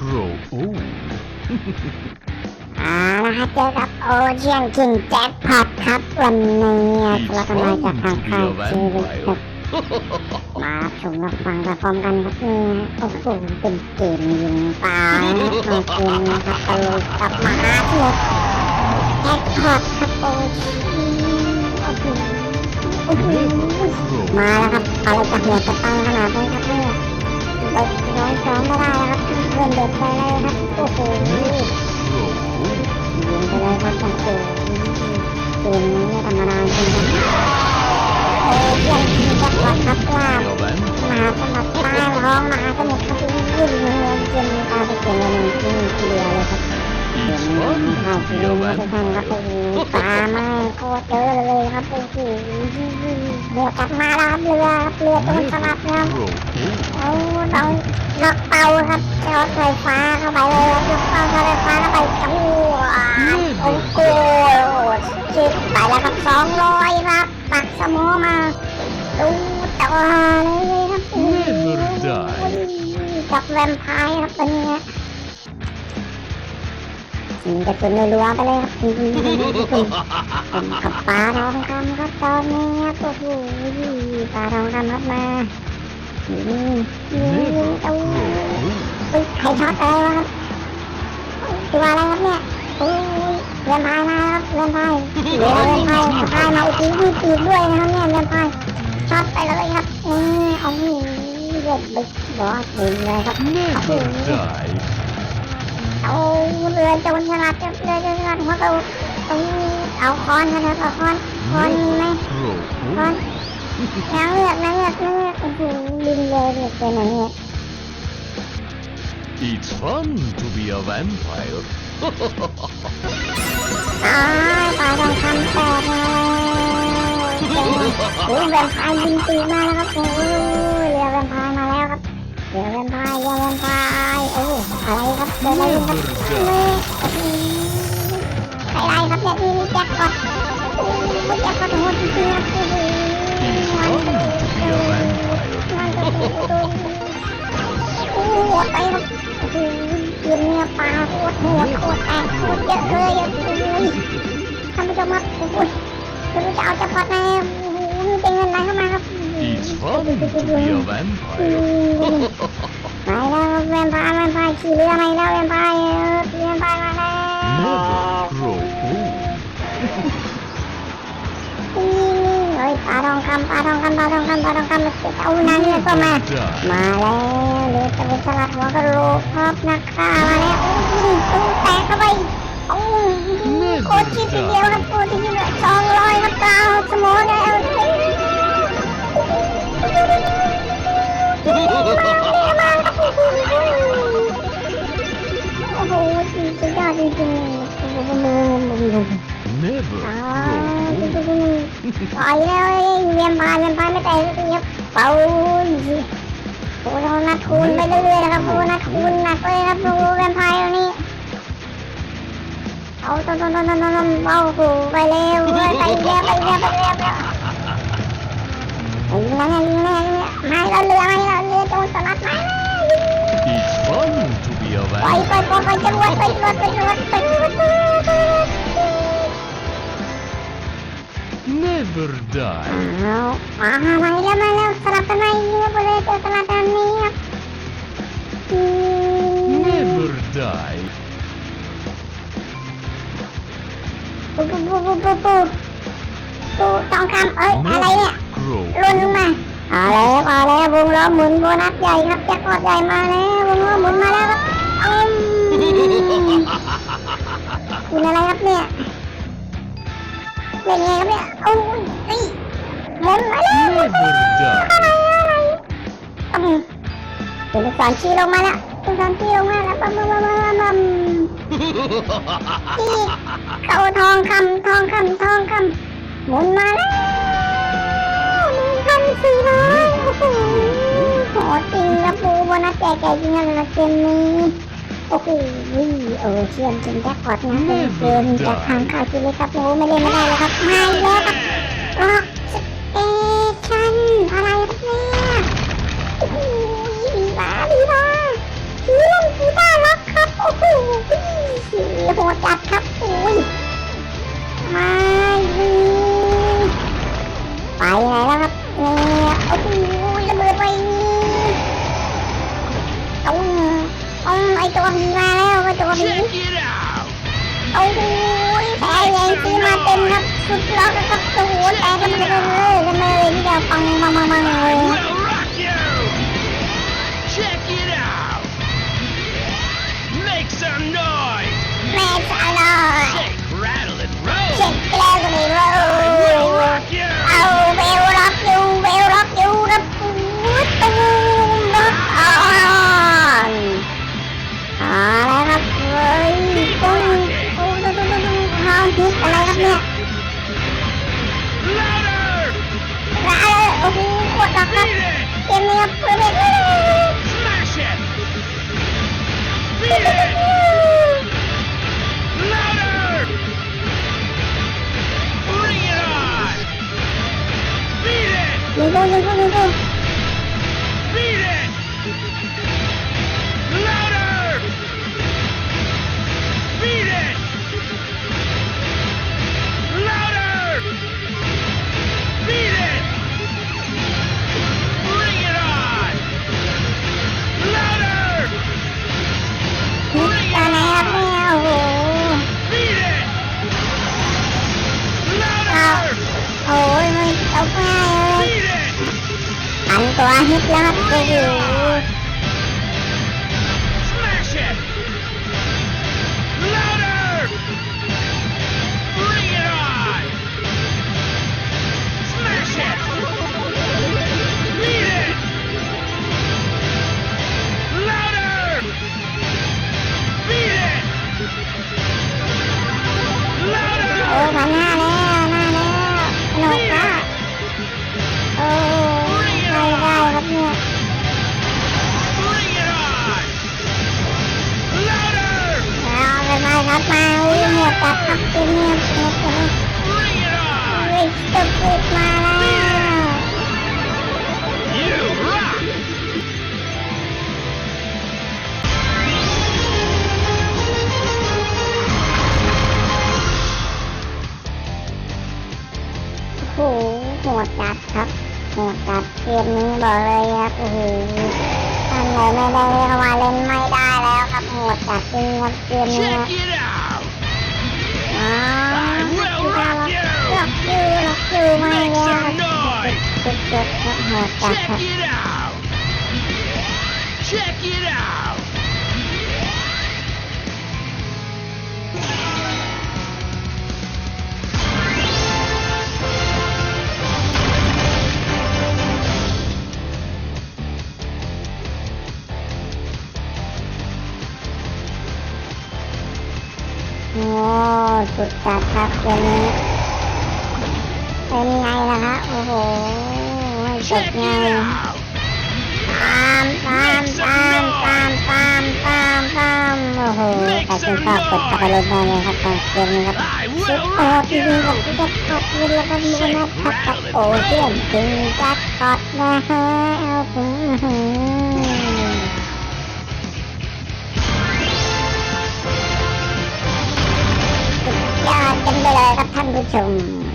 grow old. อ่านะคะเจอกับโอเชียนคิงแจ็คพอตครับวันนี้เรากำลังจากทางค่ายเจอเลยครับมารับชมรับฟังรับพร้อมกันครับนี่ฮะโอ้โหเป็นเกมยิงปลานะครับมาเกมนะครับตะลุยกลับมาหาเจอแจ็คพอตครับโอเชียนโอ้โหโอ้โห Grow มาแล้วครับอะไรจะหัวจะตั้งขนาดนี้ครับเนี่ย ไปย้อนสอนไม่ได้แล้วครับเพื่อนเด็กไปเลยครับโอ้โห grow old. ยิงไปเลยครับจังเกมเกมนี้ไม่ธรรมดาจริงครับโอ้เยี่ยมจริงจังหวัดครับลาบมาสมุทรใต้ร้องมาสมุทรครับวิ่งเงินเกมตาไปเกมเลยหนึ่งที่เดียวเลยครับเกมนี้ fun ข้าวเกมนี้ทุกท่าน vampire. ครับโอ้ โหปลาไม่โคตรเจอเลยครับโอ้โหเรือกลับมาแล้วครับเรือครับเรือต้นสลัดนะครับเอาต้องล็อกเตาครับช็อตไฟฟ้าเข้าไปเลยครับล็อกเตาไฟฟ้าเข้าไปจังหวะโอ้โหจิบไปแล้วครับสองร้อยครับปักสโมมาดูต่อเลยครับ Never die. กับแวมไพร์ครับตัวนี้ยิง กระสุนรัวๆไปเลยครับยิงยิงยิงยิงยิงผมกับปลาทองคำครับตอนนี้ครับโอ้โหปลาทองคำครับมายิงยิงยิง Never เอา grow old. เฮ้ยใครช็อตอะไรวะครับตัวอะไรครับเนี่ยโอ้ยเรียนพายมาครับเรียนพายเรือเรียนพายพายมาอีกทีมีปีกด้วยนะครับเนี่ยเรียนพายช็อตไปเลยครับนี่เอาหนีเลือดบึกบอสยิงเลยครับ Never die. เอาเรือจนฉลาดจะเรือจนฉลาดหัวเราเอาเอาคอนนะครับเอาคอนคอนมีไหม Grow คอน old. นางเลือกนางเลือกนางเลือกโอ้โหบินเลยเลือกเป็นอะไรเนี่ย It's fun to be a vampire. ตายปลาทองคำแตกมาแล้วโอ้ยแวมไพร์บินตีมาแล้วครับโอ้ ครับเรือแวมไพร์เรือแวมไพร์โอ้อะไรครับเรืออะไรครับอ้โหใครไรครับเนี่ยนี่แจ็คพอตโอ้ยแจ็คพอตโหดจริงๆครับโอ้โห It's มัน fun ก็ to be a vampire. มันก็โอ้โหไปครับโอ้โหเกมเนี่ยปลาโคตรโหดโคตรแอบโคตรเยอะเลยอะโอ้ยท่านผู้ชมครับโอ้ยไม่รู้จะเอาจะพอดแน่โอ้โหมีเป็นเงินอะไรเข้ามาครับ It's fun to be a อื vampire. มไปแล้วแวมไพร์แวมไพร์ขี่เรือมาอีกแล้วแวมไพร์เออแวมไพร์มาแล้ว Never grow old. เฮ้ยปลาทองคำปลาทองคำปลาทองคำปลาทองคำเอานางเงือกก็มา Die. มาแล้วเรือจะเป็นสลัดหัวกระโหลกครับนักฆ่ามาแล้วโอ้ยตู้แตกเข้าไปโอ้ยโคตรชิดทีเดียวครับโคตรชิด ปล่อยแล้วเวียนพายเวียนพายไม่แตกสักทีครับเป่าโอ้โหนัดคูณไปเรื่อยๆนะครับโอ้นัดคูณหนักเลยครับโอ้เวียนพายตัวนี้เอาต้นต้นต้นต้นต้นเอาโอ้ไปเร็วไปเร็วไปเร็วไปเร็วไปเร็วยิงนะยิงนะยิงนะไม่เราเรือไม่เราเรือโจรสลัดมา It's fun to be a ไปไป vampire. ไปไปจรวดไปจรวดไปจรวดไปจรวด Never die. เอาอ่ามาแล้วมาแล้วสลับกันมายิงไปเลยเจอสลับกันนี้ครับอืม Never die. ปูปูปูปูปูปูปูทองคำเอ้ยอะไรเนี่ย Grow ล่นลงมาเอาแล้วเอาแล้ววงล้อหมุนโบนัสใหญ่ครับแจ็คพอตใหญ่มาแล้ววงล้อหมุนมาแล้วครับอืม กินอะไรครับเนี่ยเป็นไงครับเนี่ยโอ้ยเอ้ยหมุนมาแล้ว Never die. อะไรอะไรอืมเป็นลูกศรชี้ลงมาแล้วลูกศรชี้ลงมาแล้วปั๊มปั๊มปั๊มปั๊มปั๊มนี่เขาทองคำทองคำทองคำหมุนมาแล้วหนึ่งพันสี่ร้อยโอ้โหโหจริงครับปูโบนัสแก่ๆจริงๆนะเกมนี้ โอ้โหเออเชื่อมจริงแจ็คพอตนะเป็นเกมจากทางข่ายจิเลยครับโอ้ไม่เล่นไม่ได้แล้วครับไม่แล้วครับล็อกสเตชันอะไร ปังปังเลย I will rock you! Check it out! Make some noise! แม่ส โอ้โหโคตรล็อกครับ Beat it! เกมนี้ครับเพื่อนเลย Smash it! Beat it! Louder! Bring it on! Beat it! ยิงกูยิงกูยิงกู Beat it! อันตัวฮิ Bring it on! วิ่งสปีดมาแล้วโอ้โหโหดจัดครับโหดจัดเกมนี้บอกเลยครับโอ้โห ท่านไหนไม่ได้เรียกว่าเล่นไม่ได้แล้วครับโหดจัดจริงครับเกมนี้ Check it out! อ๋อ I will rock you! ล็อกอยู่ล็อกอยู่ไม่ Make แล้ว some noise! จุดๆครับโหดจัดครับ Check it out! จัดครับเกมนี้เป็นไงล่ะฮะโอ้โหไม่จบไง it out! ตามตามตามตามตามตามตามโอ้โหใครชื่นชอบกดตะกรุณได้เลยครับเกมนี้ครับสุดโอ้ rock ทีวีผมจะขัดวินแล้วก็มีนะขัดกับโอ้เพื่อนจริงจัดขัดนะฮะเอาถึง สุดยอดกัน